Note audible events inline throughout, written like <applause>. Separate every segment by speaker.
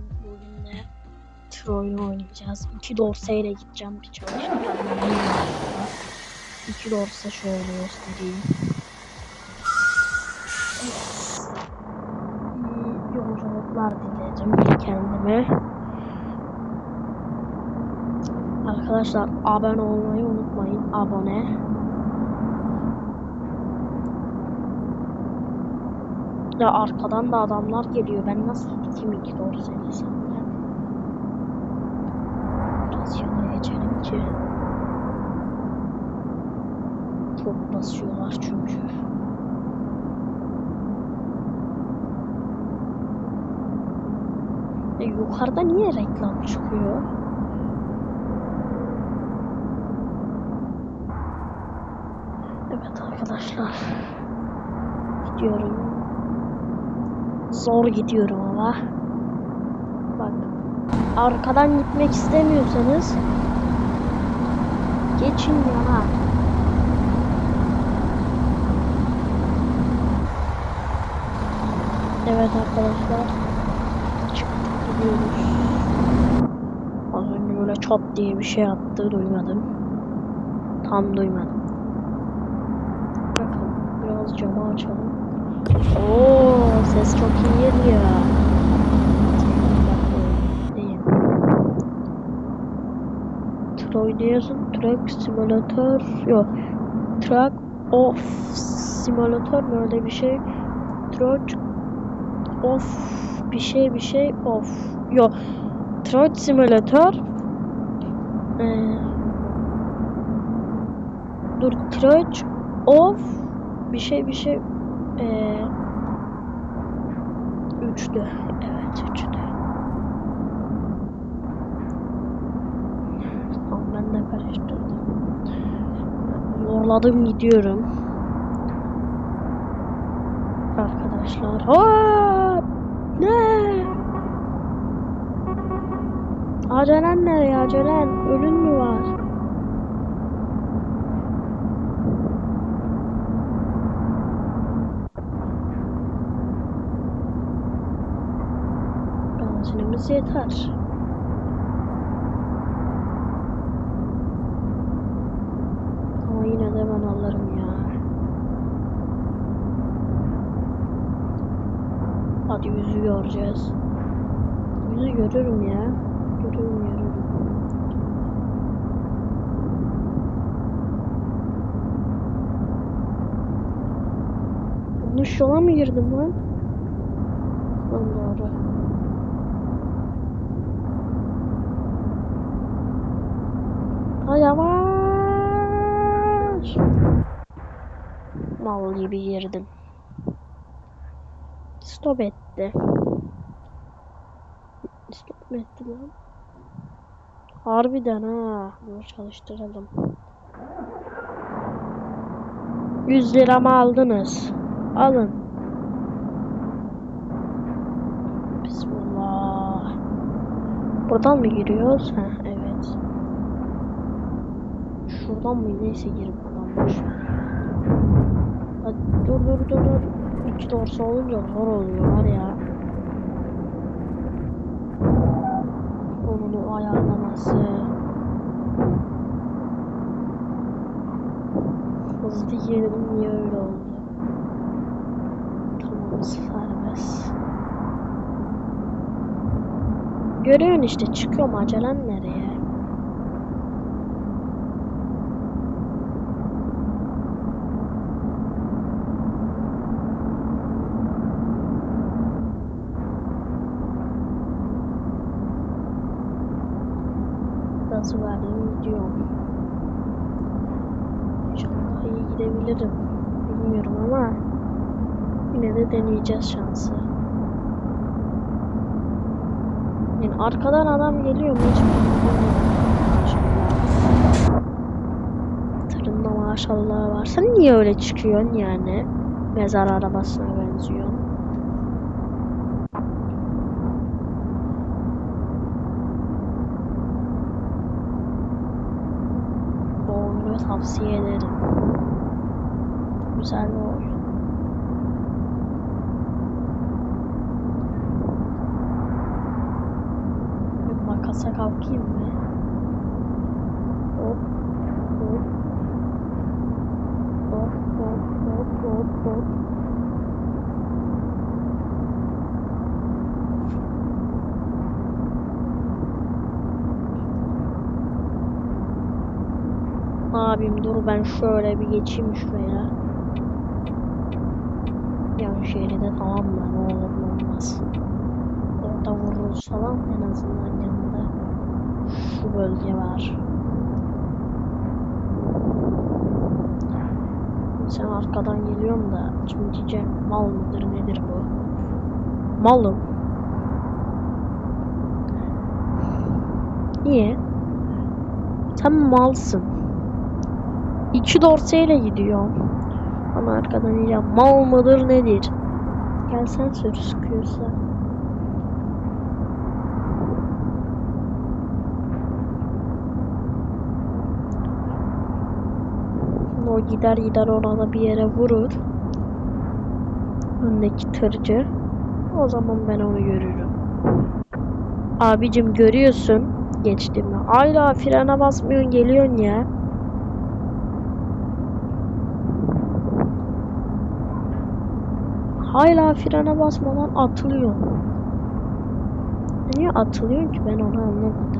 Speaker 1: Bugün de Troy'u oynayacağız. İki dorseyle gideceğim bir çalıştıracağım. İki dorse şöyle göstereyim. Yolculuklar dilerim kendime. Arkadaşlar abone olmayı unutmayın. Abone. Ya arkadan da adamlar geliyor. Ben nasıl gideyim iki doğru ya. Biraz yana geçelim ki. Çok basıyorlar çünkü. E, yukarıda niye reklam çıkıyor? Evet arkadaşlar. Gidiyorum. Zor gidiyorum ama. Bak. Arkadan gitmek istemiyorsanız geçin yana. Evet arkadaşlar. Çıktık gidiyoruz. Az önce böyle çat diye bir şey attı duymadım. Tam duymadım. Bakalım biraz camı açalım. Oo ses çok iyi geliyor. Troy diyorsun. Truck simülatör yok. Truck of simülatör mü öyle bir şey. Truck of bir şey bir şey of. Yok. Truck simülatör. Ee, dur Truck of bir şey bir şey ee, üçlü. Evet üçlü. Tamam ben de karıştırdım. Zorladım gidiyorum. Arkadaşlar. Hop! Ne? Acelen nereye acelen? Ölün mü var? Benzinimiz yeter. Ama yine de ben alırım ya. Hadi yüzü göreceğiz. Yüzü görürüm ya. Görürüm görürüm. Yanlış yola mı girdim lan? Lan doğru. Ha yavaş. Mal gibi girdim. Stop etti. Stop etti lan? Harbiden ha. Bunu çalıştıralım. 100 liramı aldınız. Alın. Bismillah. Buradan mı giriyoruz? Ha evet. Şuradan mı? Neyse girip buradanmış. Hadi dur dur dur dur. İki dorsa olunca zor oluyor var ya. Onun o ayarlaması. Hızlı girdim niye öyle oldu? Tamam serbest. Görüyorsun işte çıkıyorum acelen nereye? Gazı verdim gidiyorum. İnşallah iyi gidebilirim. Bilmiyorum ama yine de deneyeceğiz şansı. Yani arkadan adam geliyor mu hiç. Tırında maşallah var. Sen niye öyle çıkıyorsun yani? Mezar arabasına benziyorsun. Bu oyunu tavsiye ederim. Güzel bir oyun. Kasa kalkayım mı? Hop. Hop. Hop hop hop hop hop. Abim dur ben şöyle bir geçeyim şuraya. Yan şeride tamam mı? Ne olur ne olmaz. Orada vururuz falan en azından yanında şu bölge var. Sen arkadan geliyorsun da şimdi diyeceğim mal mıdır nedir bu? Malım. Niye? Sen malsın. İki dorseyle gidiyor. Ama arkadan ya mal mıdır nedir? Gel sen sür sıkıyorsa. O gider gider orada bir yere vurur. Öndeki tırcı. O zaman ben onu görürüm. Abicim görüyorsun. Geçtim mi? Hala frene basmıyorsun geliyorsun ya. Hala frene basmadan atılıyor. Niye atılıyor ki ben onu anlamadım.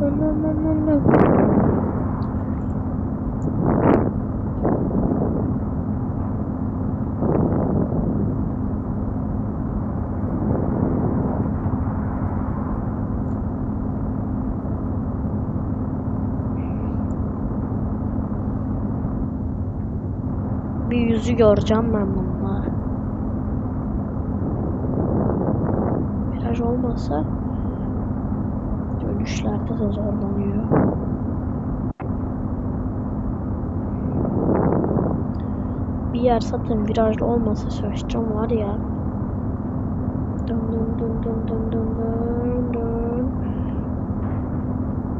Speaker 1: Dön dön dön yüzü göreceğim ben bununla. Viraj olmasa dönüşlerde de zorlanıyor. Bir yer zaten virajlı olmasa söyleyeceğim var ya. Dön dön dön dön dön dön dön dön.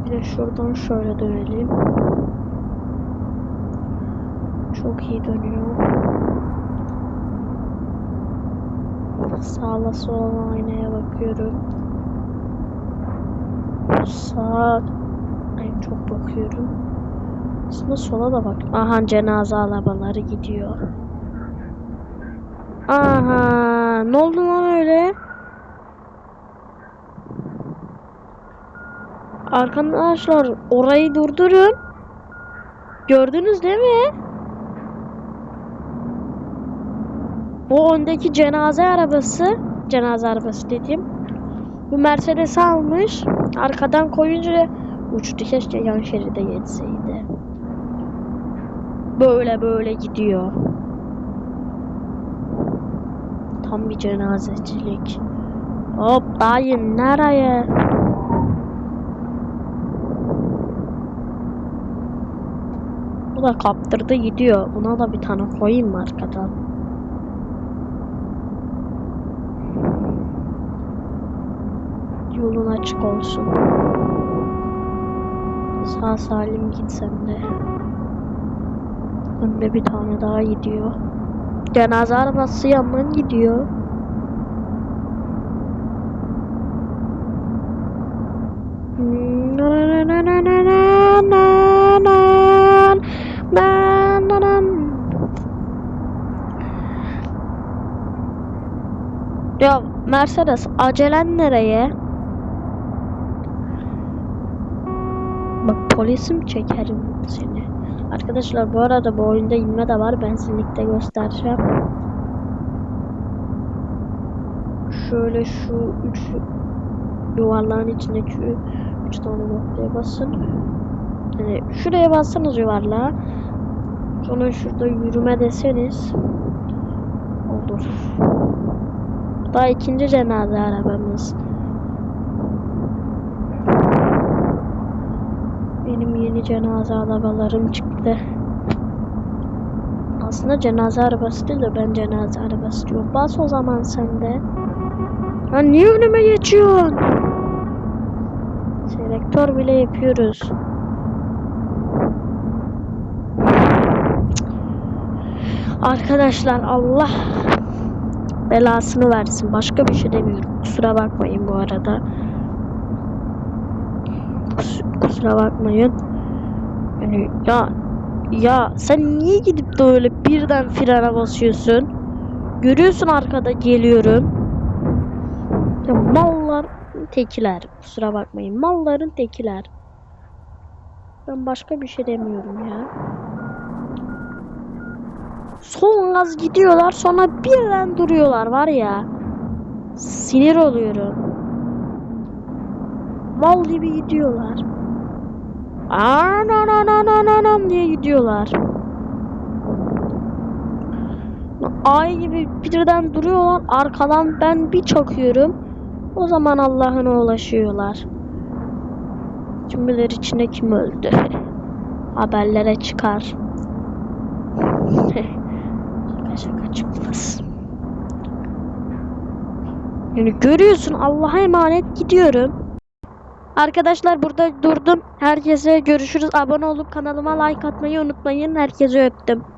Speaker 1: Bir de şuradan şöyle dönelim. Çok iyi dönüyor. Sağla sola aynaya bakıyorum. Sağ en çok bakıyorum. Aslında sola da bak. Aha cenaze arabaları gidiyor. Aha ne oldu lan öyle? Arkadaşlar orayı durdurun. Gördünüz değil mi? Bu öndeki cenaze arabası, cenaze arabası dediğim. Bu Mercedes almış. Arkadan koyunca uçtu. Keşke yan şeride geçseydi. Böyle böyle gidiyor. Tam bir cenazecilik. Hop dayı nereye? Bu da kaptırdı gidiyor. Buna da bir tane koyayım mı arkadan? Yolun açık olsun. Sağ salim git sen de. Önde bir tane daha gidiyor. Cenaze arabası yandan gidiyor. Ya Mercedes acelen nereye? Bak polisim çekerim seni. Arkadaşlar bu arada bu oyunda inme de var. Benzinlikte göstereceğim. Şöyle şu üç yuvarlağın içindeki üç tane noktaya basın. Yani şuraya bassanız yuvarlağa. Sonra şurada yürüme deseniz olur. Bu da ikinci cenaze arabamız. Yeni cenaze arabalarım çıktı. Aslında cenaze arabası değil de ben cenaze arabası diyorum. Bas o zaman sen de. Ya niye önüme geçiyorsun? Selektör bile yapıyoruz. Arkadaşlar Allah belasını versin. Başka bir şey demiyorum. Kusura bakmayın bu arada. Kus- kusura bakmayın. Yani ya ya sen niye gidip de öyle birden frene basıyorsun? Görüyorsun arkada geliyorum. Ya mallar tekiler. Kusura bakmayın. Malların tekiler. Ben başka bir şey demiyorum ya. Son gaz gidiyorlar sonra birden duruyorlar var ya. Sinir oluyorum. Mal gibi gidiyorlar. Anananananam diye gidiyorlar. Ay gibi birden duruyorlar. Arkadan ben bir çakıyorum. O zaman Allah'ına ulaşıyorlar. Kim bilir içinde kim öldü. <laughs> Haberlere çıkar. şaka şaka çıkmaz. Yani görüyorsun Allah'a emanet gidiyorum. Arkadaşlar burada durdum. Herkese görüşürüz. Abone olup kanalıma like atmayı unutmayın. Herkese öptüm.